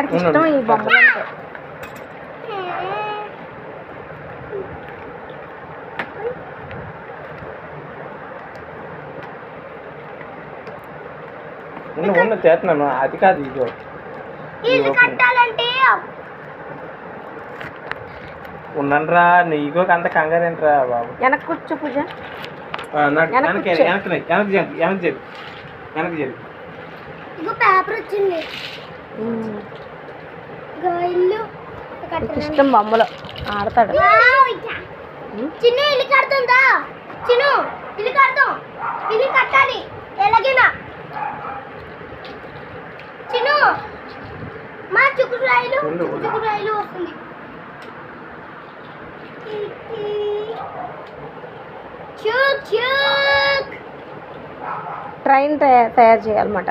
ఆడికి ఇష్టం ఈ బొమ్మలు అంటే ఉన్న చేస్తున్నాను. అది కాదు ఇదో ఉన్నరా నీకోకి అంత కంగారు ఏంట్రా బాబు? వెనక్కి కూర్చో పూజ. నాకు వెనక్కి వెనక్కి. వెనక్కి వెనక్కి పేపర్ వచ్చింది ఉమ్. ఇగో ఇల్లు నీకు ఇష్టం బొమ్మలు ఆడతాడు. చిన్న ఇల్లు కడుతుందా చిన్ను ఇల్లు కడతాం. ఇల్లు కట్టాలి. ఎలాగైనా. చిన్ను మా చుకుడు రైలు ఉండు, ఉండు. చుకుడు రైలు వస్తుంది. చుక్ చుక్. ట్రైన్ తయా- తయారు చేయాలన్నమాట.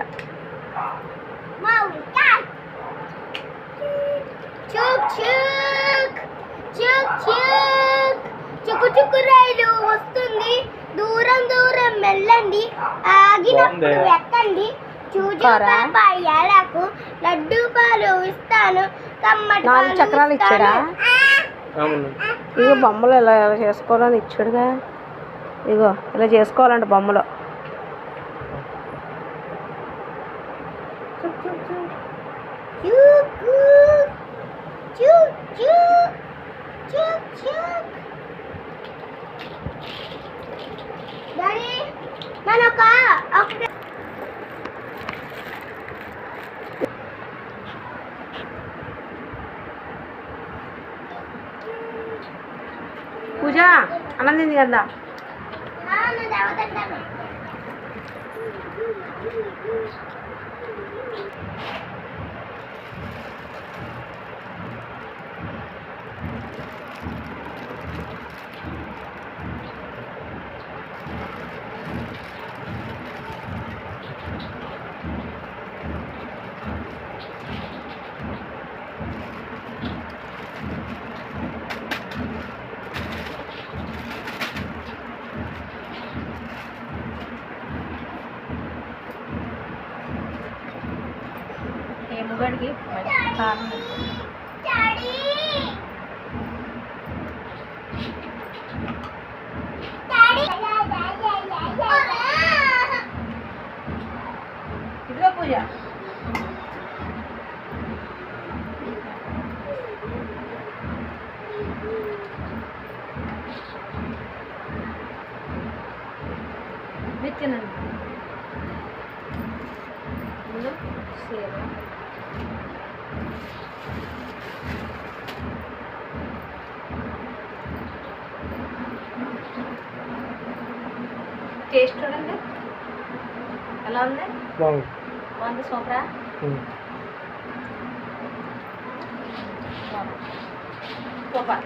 చుకు రైలు వస్తుంది. దూరం దూరం వెళ్ళండి. ఆగినప్పుడు. ఎక్కండి? పాపాయాలకు లడ్డు పాలు ఇస్తాను. నాలుగు పాలు చక్రాలు ఇచ్చాడా? ఇగో బొమ్మలు ఇలా చేసుకోవాలని ఇచ్చాడుగా. ఇగో ఇలా చేసుకోవాలంట బొమ్మలు. చుక్ చుక్ నేను ఒక ఒక పూజ అన్నం తింది కదా నాన్న దేవతంటాను ఏముగడికి డాడీ డాడీ ఇదిగో పూజ విత్తనండి ఇందులో టేస్ట్ చూడండి. ఎలా ఉంది? బాగుంది. బాగుంది సూపరా. సూపర్.